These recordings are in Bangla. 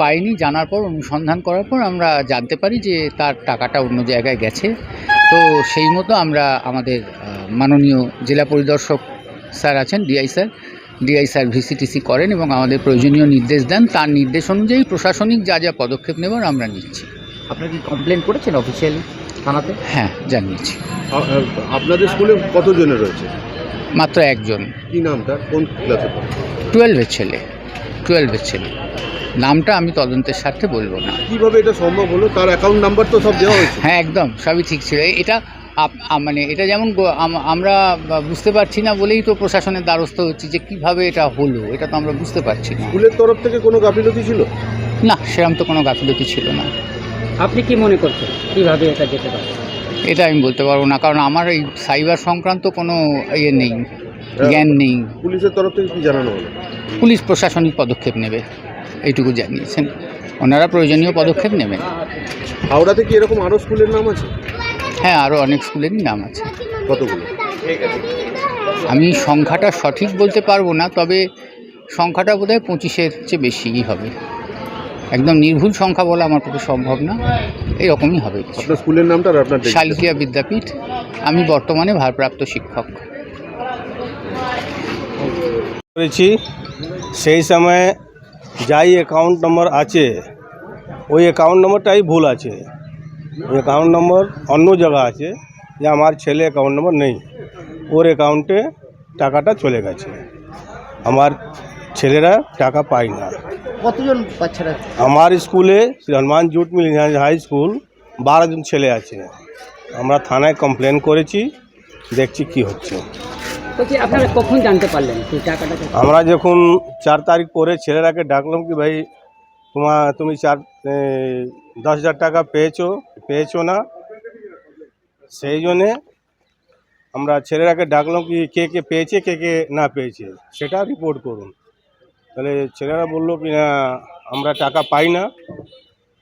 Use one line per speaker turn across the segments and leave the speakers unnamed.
পাইনি জানার পর অনুসন্ধান করার পর আমরা জানতে পারি যে তার টাকাটা অন্য জায়গায় গেছে। তো সেই মতো আমরা আমাদের মাননীয় জেলা পরিদর্শক স্যার আছেন ডিআই স্যার। ডিআই স্যার ভিসিটিসি করেন এবং আমাদের প্রয়োজনীয় নির্দেশ দেন। তার নির্দেশ অনুযায়ী প্রশাসনিক যা যা পদক্ষেপ নেবার আমরা নিচ্ছি।
আপনারা কি কমপ্লেন করেছেন অফিসিয়ালি থানাতে?
হ্যাঁ জানিয়েছি।
আপনাদের স্কুলে কতজনে রয়েছে?
মাত্র একজন।
কি নাম তার কোন ক্লাসে
টুয়েলভের ছেলে। টুয়েলভের ছেলে। নামটা আমি তদন্তের স্বার্থে বলব না।
কীভাবে এটা সম্ভব হলো? তার অ্যাকাউন্ট নাম্বার তো সব দেওয়া হয়েছে।
হ্যাঁ একদম সবই ঠিক ছিল। এটা মানে এটা যেমন আমরা বুঝতে পারছি না বলেই তো প্রশাসনের দ্বারস্থ হচ্ছে যে কীভাবে এটা হলো। এটা তো আমরা বুঝতে পারছি না।
স্কুলের তরফ থেকে কোনো গাফিলতি ছিল?
না সেরকম তো কোনো গাফিলতি ছিল না।
আপনি কি মনে করছেন? কীভাবে এটা যেতে পারে?
এটা আমি বলতে পারব না কারণ আমার এই সাইবার সংক্রান্ত কোনো ইয়ে নেই জ্ঞান নেই।
পুলিশের তরফ থেকে কি জানানো হলো?
পুলিশ প্রশাসনিক পদক্ষেপ নেবে। এইটুকু জানিয়েছেন। ওনারা প্রয়োজনীয় পদক্ষেপ নেবেন।
হাওড়াতে কি এরকম আরও স্কুলের নাম আছে?
হ্যাঁ আরও অনেক স্কুলেরই নাম আছে।
কতগুলো?
আমি সংখ্যাটা সঠিক বলতে পারব না তবে সংখ্যাটা বোধহয় পঁচিশের চেয়ে বেশিই হবে। একদম নির্ভুল সংখ্যা বলা আমার পক্ষে সম্ভব না। এরকমই হবে।
আপনার স্কুলের নামটা আর আপনার
শালকিয়া বিদ্যাপীঠ। আমি বর্তমানে ভারপ্রাপ্ত শিক্ষক।
করেছি। সেই সময় যাই অ্যাকাউন্ট নম্বর আছে ওই অ্যাকাউন্ট নম্বরটাই ভুল আছে। ওই অ্যাকাউন্ট নম্বর অন্য জায়গা আছে যে আমার ছেলে অ্যাকাউন্ট নম্বর নেই। ওর অ্যাকাউন্টে টাকাটা চলে গেছে। আমার ছেলেরা টাকা পায় না।
কতজন বাচ্চারা
আমার স্কুলে Shri Hanuman jute mill high school বারো জন ছেলে আছে। আমরা থানায় কমপ্লেন করেছি দেখছি কি হচ্ছে। আমরা যখন চার তারিখ পরে ছেলেরাকে ডাকলাম কি, ভাই তোমার তুমি চার দশ হাজার টাকা পেয়েছ পেয়েছ না? সেই জন্যে আমরা ছেলেরাকে ডাকলাম কি, কে কে পেয়েছে, কে কে না পেয়েছে, সেটা রিপোর্ট করুন। তাহলে ছেলেরা বলল কি, না, আমরা টাকা পাই না।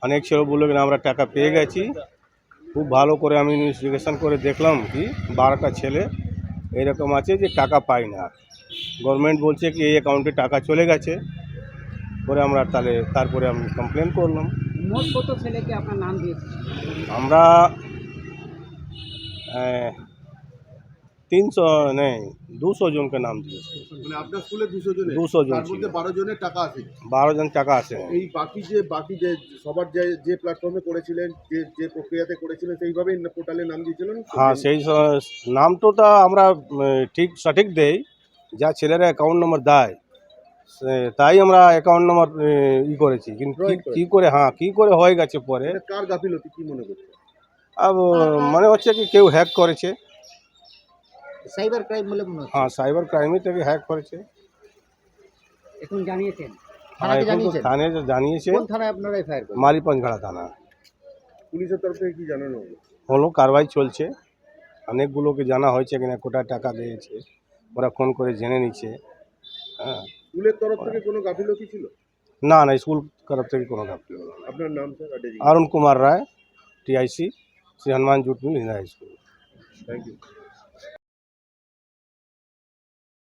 অনেক ছেলে বলল কি, না, আমরা টাকা পেয়ে গেছি। খুব ভালো করে আমি ইনভেস্টিগেশন করে দেখলাম কি, বারোটা ছেলে এরকম আছে যে টাকা পাই না। গভর্নমেন্ট বলছে কি এই অ্যাকাউন্টে টাকা চলে গেছে। পরে আমরা তাহলে তারপরে আমি কমপ্লেন করলাম।
মোট কত ছেলেকে আপনার নাম দিয়েছে
আমরা তিনশো নেই দুশো জনকে নাম দিয়েছি।
মানে আপনার স্কুলে দুশো জনের?
200 জন
তার মধ্যে বারো জনের টাকা আছে।
বারো জন টাকা আছে।
এই বাকি যে বাকি যে সবার যে যে প্ল্যাটফর্মে করেছিলেন যে যে প্রক্রিয়াতে করেছিলেন সেইভাবেই পোর্টালে নাম দিয়েছিলেন?
হ্যাঁ সেই স- নামটা আমরা ঠিক সঠিক দেই। যা ছেলেরা অ্যাকাউন্ট নম্বর দেয় তাই আমরা অ্যাকাউন্ট নম্বর ই করেছি। কিন্তু কি- কী করে হ্যাঁ কী করে হয়ে গেছে পরে?
কার গাফিলতি কি মনে করছে
আর মনে হচ্ছে কি কেউ হ্যাক করেছে।
সাইবার ক্রাইম বলে মনে
হ্যাঁ সাইবার ক্রাইমই তাকে হ্যাক করেছে।
এখন জানিয়েছেন।
হ্যাঁ থানা।
পুলিশের তরফ থেকে কি
চলছে। অনেকগুলোকে জানা হয়েছে টাকা দিয়েছে ওরা ফোন করে জেনে নিচ্ছে। হ্যাঁ।
তরফ থেকে কোনো
না না স্কুল তরফ থেকে কোনো গাফিলতি
আপনার নাম sir
Arun Kumar Roy TIC Shri Hanuman jute mill high school.
Thank you